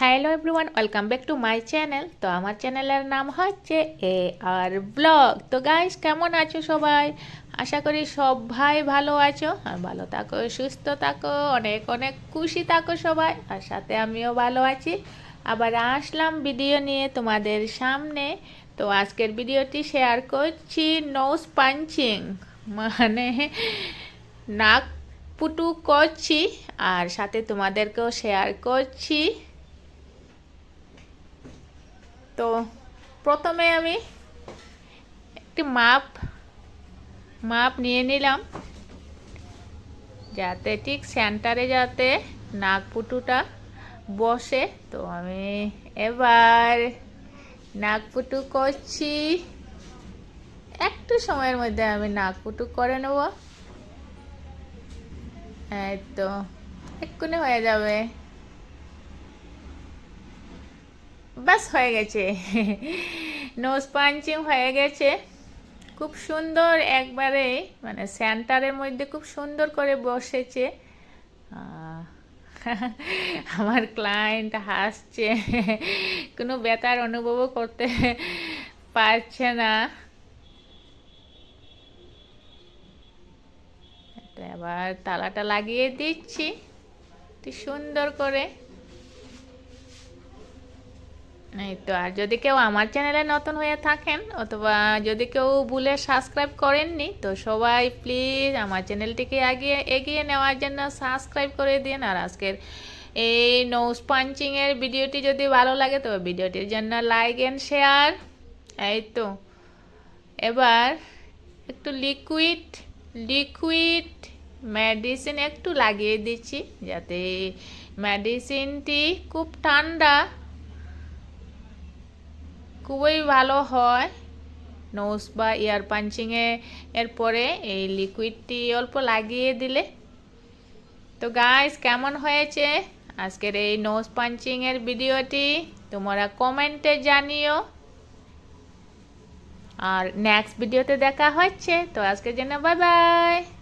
Hello everyone welcome back to my channel তো আমার চ্যানেলের নাম হচ্ছে এ আর ব্লগ তো গাইস কেমন আছো সবাই? আশা করি সবাই ভালো আছো। আর ভালো থাকো, সুস্থ থাকো, অনেক অনেক খুশি থাকো সবাই। আর সাথে আমিও ভালো আছি। আবার আসলাম ভিডিও নিয়ে তোমাদের সামনে। তো আজকের ভিডিওটি শেয়ার করছি নোজ পাঞ্চিং মানে নাক পুটু করছি। আর সাথে তোমাদেরকেও শেয়ার করছি। তো প্রথমে আমি একটি মাপ মাপ নিয়ে নিলাম। যাতে ঠিক সেন্টারে যাতে নাক পুটুটা বসে। তো আমি এবার নাক পুটু করছি। একটু সময়ের মধ্যে আমি নাক পুটু করে নেব। এই তো, এক্ষুনি হয়ে যাবে। বাস হয়ে গেছে। নোজ পাঞ্চিং হয়ে গেছে। খুব সুন্দর একবারে মানে সেন্টারের মধ্যে খুব সুন্দর করে বসেছে। আমার ক্লায়েন্ট হাসছে। কোনো ব্যথার অনুভবও করতে পারছে না। এবার তালাটা লাগিয়ে দিচ্ছি। সুন্দর করে। এই তো, আর যদি কেউ আমার চ্যানেলে নতুন হয়ে থাকেন অথবা যদি কেউ ভুলে সাবস্ক্রাইব করেননি, তো সবাই প্লিজ আমার চ্যানেলটিকে এগিয়ে এগিয়ে নেওয়ার জন্য সাবস্ক্রাইব করে দিন। আর আজকের এই নোজ পাঞ্চিংয়ের ভিডিওটি যদি ভালো লাগে, তো ভিডিওটির জন্য লাইক অ্যান্ড শেয়ার এই তো, এবার একটু লিকুইড লিকুইড মেডিসিন একটু লাগিয়ে দিচ্ছি, যাতে মেডিসিনটি খুব ঠান্ডা খুবই ভালো হয়। নোজ বা ইয়ার পাঞ্চিংয়ে এর পরে এই লিকুইডটি অল্প লাগিয়ে দিলে। তো গাইস কেমন হয়েছে? আজকের এই নোজ পাঞ্চিংয়ের ভিডিওটি তোমরা কমেন্টে জানিও। আর নেক্সট ভিডিওতে দেখা হচ্ছে। তো আজকের জন্য বাই বাই